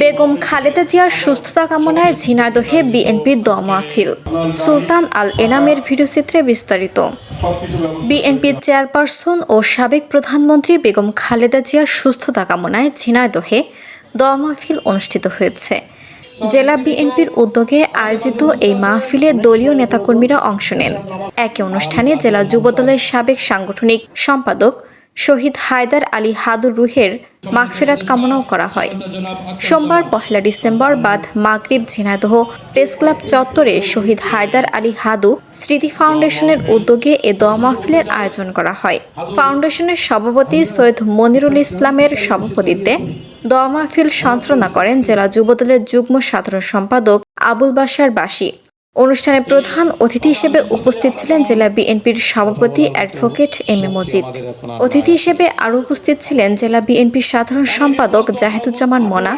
বেগম খালেদা জিয়ার সুস্থতা কামনায় ঝিনাইদহে বিএনপির দোয়া মাহফিল সুলতান আল এনামের ভিডিওচিত্রে বিস্তারিত। বিএনপির চেয়ারপারসন ও সাবেক প্রধানমন্ত্রী বেগম খালেদা জিয়ার সুস্থতা কামনায় ঝিনাইদহে দোয়া মাহফিল অনুষ্ঠিত হয়েছে। জেলা বিএনপির উদ্যোগে আয়োজিত এই মাহফিলে দলীয় নেতাকর্মীরা অংশ নেন। একই অনুষ্ঠানে জেলা যুবদলের সাবেক সাংগঠনিক সম্পাদক শহীদ হায়দার আলী হাদুর রুহের মাগফেরাত কামনাও করা হয়। সোমবার পহেলা ডিসেম্বর বাদ মাগরিব ঝিনাইদহ প্রেস ক্লাব চত্বরে শহীদ হায়দার আলী হাদু স্মৃতি ফাউন্ডেশনের উদ্যোগে এ দোয়া মাহফিলের আয়োজন করা হয়। ফাউন্ডেশনের সভাপতি সৈয়দ মনিরুল ইসলামের সভাপতিত্বে দোয়া মাহফিল সঞ্চালনা করেন জেলা যুবদলের যুগ্ম সাধারণ সম্পাদক আবুল বাশার বাসী অনুষ্ঠানে প্রধান অতিথি হিসেবে উপস্থিত ছিলেন জেলা বিএনপির সভাপতি অ্যাডভোকেট এম এ মজিদ। অতিথি হিসেবে আরও উপস্থিত ছিলেন জেলা বিএনপির সাধারণ সম্পাদক জাহেদুজ্জামান মোনা,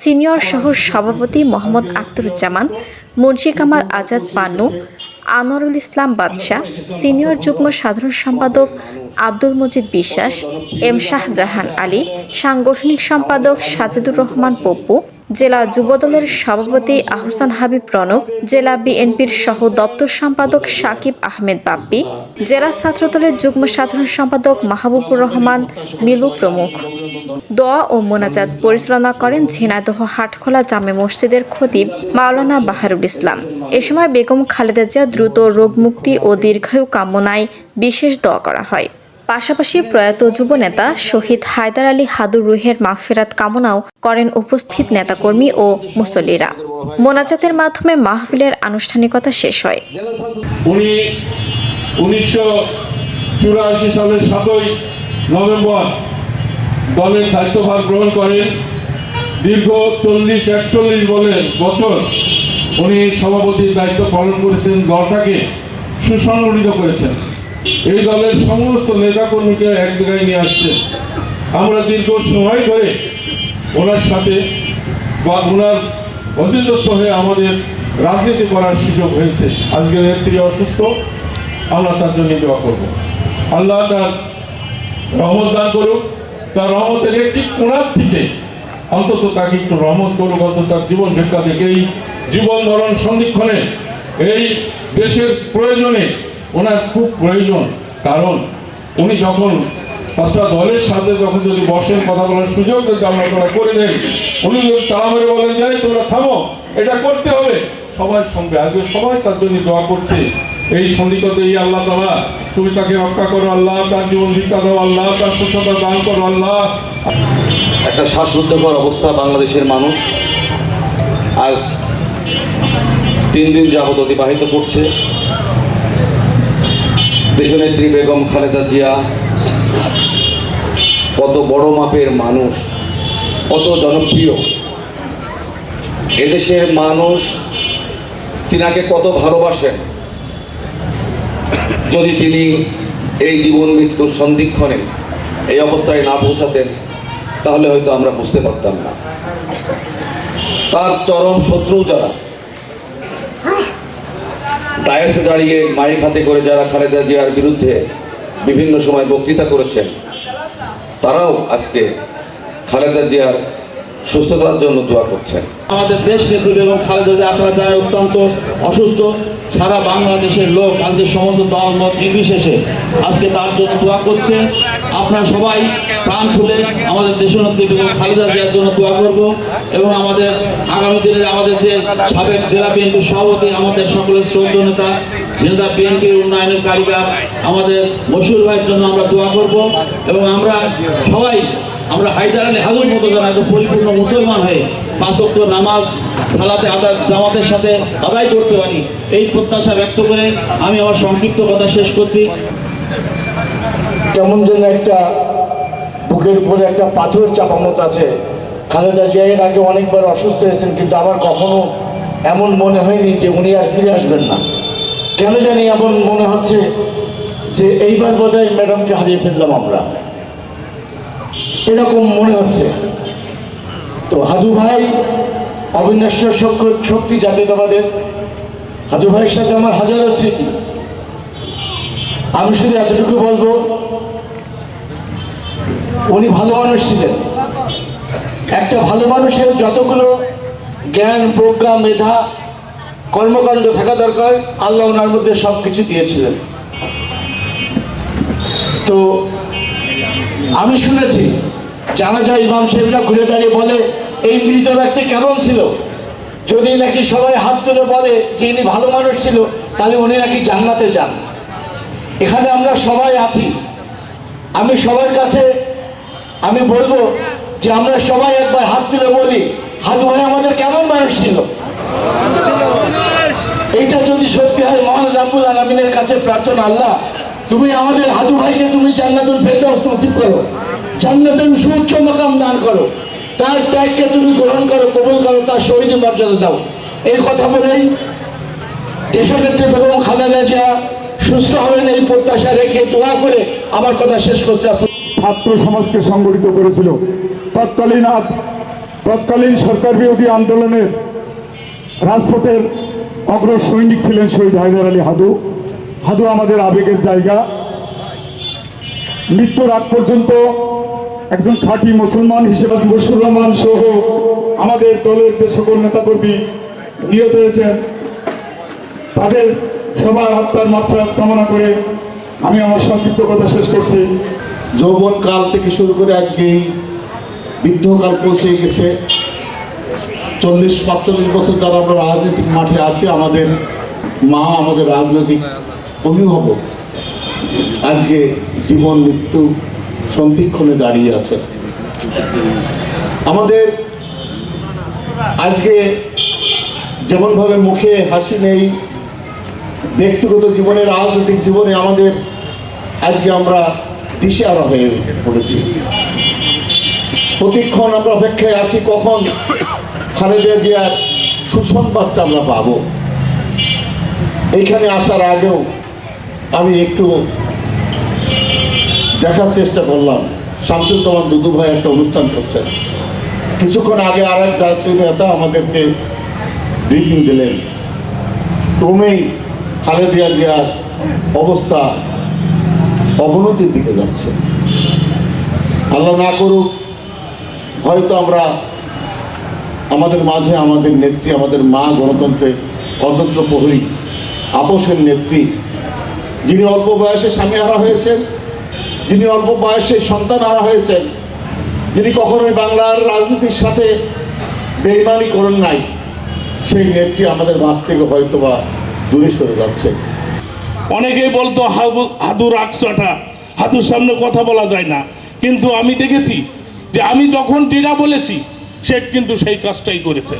সিনিয়র সহ সভাপতি মোহাম্মদ আখতারুজ্জামান, মুন্সি কামাল আজাদ পান্নু আনোয়ারুল ইসলাম বাদশাহ, সিনিয়র যুগ্ম সাধারণ সম্পাদক আব্দুল মজিদ বিশ্বাস, এম শাহজাহান আলী, সাংগঠনিক সম্পাদক সাজিদুর রহমান পপ্পু জেলা যুবদলের সভাপতি আহসান হাবিব প্রণব জেলা বিএনপির সহ দপ্তর সম্পাদক সাকিব আহমেদ বাপ্পি, জেলা ছাত্রদলের যুগ্ম সাধারণ সম্পাদক মাহবুবুর রহমান, মিলু প্রমুখ। দোয়া ও মোনাজাত পরিচালনা করেন ঝিনাইদহ হাটখোলা জামে মসজিদের খতিব মাওলানা বাহারুল ইসলাম। এ সময় বেগম খালেদা জিয়া দ্রুত রোগমুক্তি ও দীর্ঘায়ু কামনায় বিশেষ দোয়া করা হয়। পাশাপাশি প্রয়াত যুবনেতা শহীদ হায়দার আলী হাদুর রুহের মাগফিরাত কামনাও করেন উপস্থিত নেতাকর্মী ও মুসল্লিরা। মোনাজাতের মাধ্যমে মাহফিলের আনুষ্ঠানিকতা শেষ হয়। উনি উনিশশো চুরাশি সালের সাতই নভেম্বর দলের দায়িত্বভার গ্রহণ করেন। দীর্ঘ চল্লিশ একচল্লিশ বলের বছর উনি সভাপতির দায়িত্ব পালন করেছেন, দলটাকে সুসংগঠিত করেছেন। এই দলের সমস্ত নেতাকর্মীকে এক জায়গায় নিয়ে আসছে। আমরা দীর্ঘ সময় ধরে ওনার সাথে বা ওনার অধীনস্থ হয়ে আমাদের রাজনীতি করার সুযোগ হয়েছে। আজকে নেত্রী অসুস্থ, আমরা তার জন্য দোয়া করব। আল্লাহ তার রহমত দান করুক। তার রহমতের একটি কোণার থেকে অন্তত তাকে একটু রহমত করুক, অন্তত তার জীবন ভিক্ষা থেকে। এই জীবন ধরন সন্ধিক্ষণে এই দেশের প্রয়োজনে ওনার খুব প্রয়োজন। কারণ উনি যখন পাঁচটা দলের সাথে যখন যদি বসেন, কথা বলার সুযোগ যদি আমরা তোরা করে দেন, উনি যদি তাড়া মেরে বলেন যাই তোমরা থামো, এটা করতে হবে। সবাই সঙ্গে আজকে সবাই তার জন্য দোয়া করছে। এই সন্ধিকতে এই আল্লাহ তালা তুমি তাকে রক্ষা করো, আল্লাহ তার জীবন ভিক্ষা দাও, আল্লাহ তার সুস্থতা দান করো, আল্লাহ। একটা শ্বাসরুদ্ধকর অবস্থা বাংলাদেশের মানুষ আজ তিন দিন যাবৎ অতিবাহিত করছে। দেশনেত্রী বেগম খালেদা জিয়া, কত বড় মাপের মানুষ, কত জনপ্রিয়। এদেশের মানুষ তিনাকে কত ভালোবাসেন। যদি তিনি এই জীবন মৃত্যুর সন্ধিক্ষণে এই অবস্থায় না পৌঁছাতেন, তাহলে হয়তো আমরা বুঝতে পারতাম না। তার চরম শত্রু যারা ডায়াসে দাঁড়িয়ে মাইক হাতে করে যারা খালেদা জিয়ার বিরুদ্ধে বিভিন্ন সময় বক্তৃতা করেছেন, তারাও আজকে খালেদা জিয়ার সুস্থতার জন্য দোয়া করছেন। আমাদের দেশ নেত্রী বেগম খালেদা আপনারা জানেন অত্যন্ত অসুস্থ। সারা বাংলাদেশের লোক আজকে সমস্ত দল মত নির্বিশেষে আজকে তার জন্য দোয়া করছে আপনারা সবাই প্রাণ খুলে আমাদের দেশনেত্রী বেগম খালেদা জিয়ার জন্য দোয়া করব এবং আমাদের আগামী দিনে আমাদের যে সাবেক জেলা বিএনপির সভাপতি, আমাদের সকলের শ্রদ্ধ নেতা, জেলা বিএনপির উন্নয়নের কারিগর আমাদের মশুর ভাইয়ের জন্য আমরা দোয়া করব এবং আমরা সবাই আমরা হায়দার আলী হাজুর মতো যেন একজন পরিপূর্ণ মুসলমান হয়ে পাঁচক্য নামাজ, সালাতে আদায়, জামাতের সাথে আদায় করতে পারি, এই প্রত্যাশা ব্যক্ত করে আমি আমার সংক্ষিপ্ত কথা শেষ করছি। কেমন যেন একটা বুকের উপরে একটা পাথর চাপা মতো আছে। খালেদা জিয়া এর আগে অনেকবার অসুস্থ হয়েছেন, কিন্তু আমার কখনো এমন মনে হয়নি যে উনি আর ফিরে আসবেন না। কেন জানি এমন মনে হচ্ছে যে এইবার বোধহয় ম্যাডামকে হারিয়ে ফেললাম আমরা। এরকম মনে হচ্ছে। তো হাদু ভাই, অবিনশ্বর শক্তি- জাতীয়তাবাদের। হাদু ভাইয়ের সাথে আমার হাজারো স্মৃতি। আমি শুধু এতটুকু বলব, উনি ভালো মানুষ ছিলেন। একটা ভালো মানুষের যতগুলো জ্ঞান, প্রজ্ঞা, মেধা, কর্মকাণ্ড থাকা দরকার, আল্লাহ ওনার মধ্যে সব কিছু দিয়েছিলেন। তো আমি শুনেছি জানা ইমাম সাহেবরা ঘুরে দাঁড়িয়ে বলে, এই মৃত ব্যক্তি কেমন ছিল? যদি নাকি সবাই হাত তুলে বলে যে ইনি ভালো মানুষ ছিল, তাহলে উনি নাকি জান্নাতে যান। এখানে আমরা সবাই আছি। আমি সবার কাছে, আমি বলব যে আমরা সবাই একবার হাত তুলে বলি, হাতু ভাই আমাদের কেমন মানুষ ছিল? এইটা যদি সত্যি হয়, মহান রাব্বুল আলমিনের কাছে প্রার্থনা, আল্লাহ, তুমি আমাদের হাদু ভাইকে তুমি জান্নাতুল ফেরদাউস নসিব করো। জান্নাতুল সুউচ্চ মাকাম দান করো। তার ত্যাগকে তুমি গ্রহণ করো, কবুল করো, তার শহীদ মর্যাদা দাও। এই কথা বলেই দেশনেত্রী বেগম খালেদা জিয়া সুস্থ হবেন এই প্রত্যাশা রেখে দোয়া করে আমার কথা শেষ করছে। ছাত্র সমাজকে সংগঠিত করেছিল। তৎকালীন তৎকালীন সরকার বিরোধী আন্দোলনের রাজপথের অগ্র সৈনিক ছিলেন শহীদ হায়দার আলী হাদু। হাদু আমাদের আবেগের জায়গা। মৃত্যুর আগ পর্যন্ত একজন খাঁটি মুসলমান হিসেবে মুশকুর রহমান সহ আমাদের দলের যে সকল নেতাকর্মী নিহত হয়েছেন, তাদের সবার আত্মার মাত্রা কামনা করে আমি আমার সংক্ষিপ্ত কথা শেষ করছি। যৌবন কাল থেকে শুরু করে আজকে এই বৃদ্ধকাল পৌঁছে গেছে। চল্লিশ, পাঁচচল্লিশ বছর যারা আমরা রাজনৈতিক মাঠে আছি, আমাদের মা, আমাদের রাজনৈতিক অভিভাবক, আজকে জীবন, মৃত্যু সন্ধিক্ষণে দাঁড়িয়ে আছে আমাদের আজকে যেমনভাবে মুখে হাসি নেই, ব্যক্তিগত জীবনে রাজনৈতিক জীবনে আমাদের আজকে আমরা দিশেহারা হয়ে পড়েছি। প্রতিক্ষণ আমরা অপেক্ষায় আছি কখন খালেদা জিয়ার সুসংবাদটা আমরা পাব। এইখানে আসার আগেও আমি একটু দেখার চেষ্টা করলাম। শামসুল তোমার দুদু ভাই একটা অনুষ্ঠান করছেন। কিছুক্ষণ আগে আর এক জাতীয় নেতা আমাদেরকে ব্রিফিং দিলেন। ক্রমেই খালেদিয়া জিয়ার অবস্থা অবনতির দিকে যাচ্ছে। আল্লাহ না করুক, হয়তো আমরা আমাদের মাঝে আমাদের নেত্রী, আমাদের মা গণতন্ত্রের অতন্ত্র প্রহরী, আপোষের নেত্রী, যিনি অল্প বয়সে স্বামী হারা হয়েছেন যিনি অল্প বয়সে সন্তান হারা হয়েছেন, যিনি কখনোই বাংলার রাজনীতির সাথে বেইমানি করেন নাই, সেই নেত্রী আমাদের মাছ থেকে হয়তো বা দূরে সরে যাচ্ছে। অনেকেই বলতো, হাবু- হাদু রাগসাটা হাতুর সামনে কথা বলা যায় না। কিন্তু আমি দেখেছি যে আমি যখন যেটা বলেছি, সে কিন্তু সেই কাজটাই করেছে।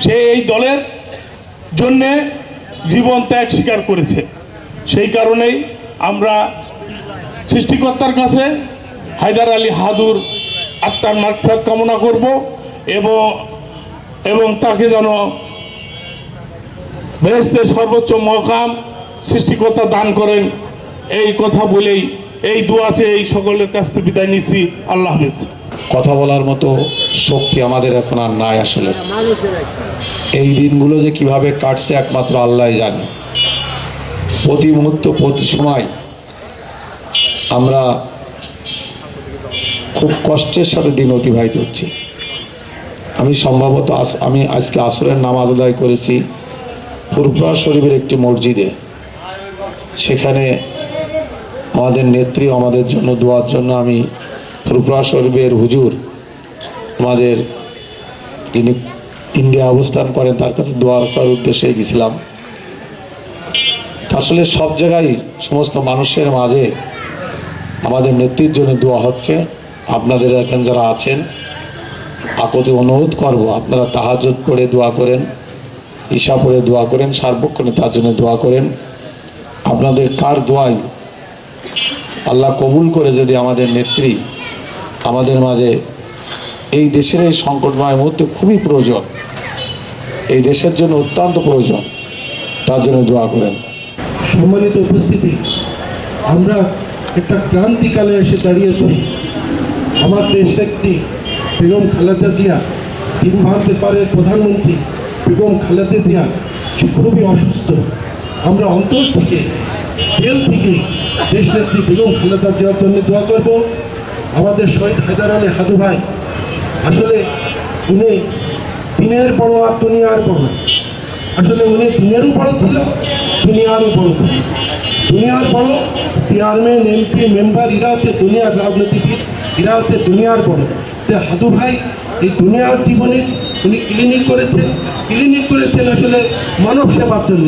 সে এই দলের জন্যে জীবন ত্যাগ স্বীকার করেছে। সেই কারণেই আমরা সৃষ্টিকর্তার কাছে হায়দার আলী হাদুর আত্মার মারফত কামনা করব এবং এবং তাকে যেন বেহেস্তের সর্বোচ্চ মকাম সৃষ্টিকর্তা দান করেন। এই কথা বলেই, এই দোয়াছে এই সকলের কাছ থেকে বিদায় নিচ্ছি। আল্লাহ কথা বলার মতো শক্তি আমাদের এখন আর নাই আসলে। এই দিনগুলো যে কীভাবে কাটছে একমাত্র আল্লাহ জানে। প্রতি মুহূর্ত, প্রতি সময় আমরা খুব কষ্টের সাথে দিন অতিবাহিত হচ্ছি। আমি সম্ভবত আমি আজকে আসরের নামাজ আদায় করেছি ফুরফুরা শরীফের একটি মসজিদে। সেখানে আমাদের নেত্রী, আমাদের জন্য, দোয়ার জন্য আমি ফুরফুরা শরীফের হুজুর আমাদের যিনি ইন্ডিয়া অবস্থান করেন, তার কাছে দোয়ার চার উদ্দেশ্যে গেছিলাম। আসলে সব জায়গায় সমস্ত মানুষের মাঝে আমাদের নেত্রীর জন্য দোয়া হচ্ছে, আপনাদের এখানে যারা আছেন আকতে অনুরোধ করব, আপনারা তাহাজত পড়ে দোয়া করেন, ঈশা পড়ে দোয়া করেন সার্বক্ষণে তার জন্য দোয়া করেন। আপনাদের কার দোয়াই আল্লাহ কবুল করে যদি আমাদের নেত্রী আমাদের মাঝে এই দেশের এই সংকটময় মুহূর্তে খুবই প্রয়োজন, এই দেশের জন্য অত্যন্ত প্রয়োজন, তার জন্য দোয়া করেন। সম্মানিত উপস্থিতি, আমরা একটা ক্রান্তিকালে এসে দাঁড়িয়েছি আমার দেশ একটি বেগম খালেদা জিয়া। তিন ভারতের পারের প্রধানমন্ত্রী বেগম খালেদা জিয়া। সে খুবই অসুস্থ। আমরা অন্তর থেকে, জেল থেকে দেশ নেত্রী বেগম খালেদা জিয়ার জন্য দোয়া করব। আমাদের শহীদ হায়দার আলী হাদু ভাই, আসলে উনি দিনের বড় আর দুনিয়ার বড়। আসলে উনি দিনেরও বড় ছিল, দুনিয়ারও বড় ছিল। দুনিয়ার বড় চেয়ারম্যান এমপি মেম্বার এরা হচ্ছে দুনিয়ার রাজনীতিবিদ, এরা হচ্ছে দুনিয়ার বড়। যে হাদু ভাই, এই দুনিয়ার জীবনে উনি ক্লিনিক করেছেন। ক্লিনিক করেছেন আসলে মানব সেবার জন্য।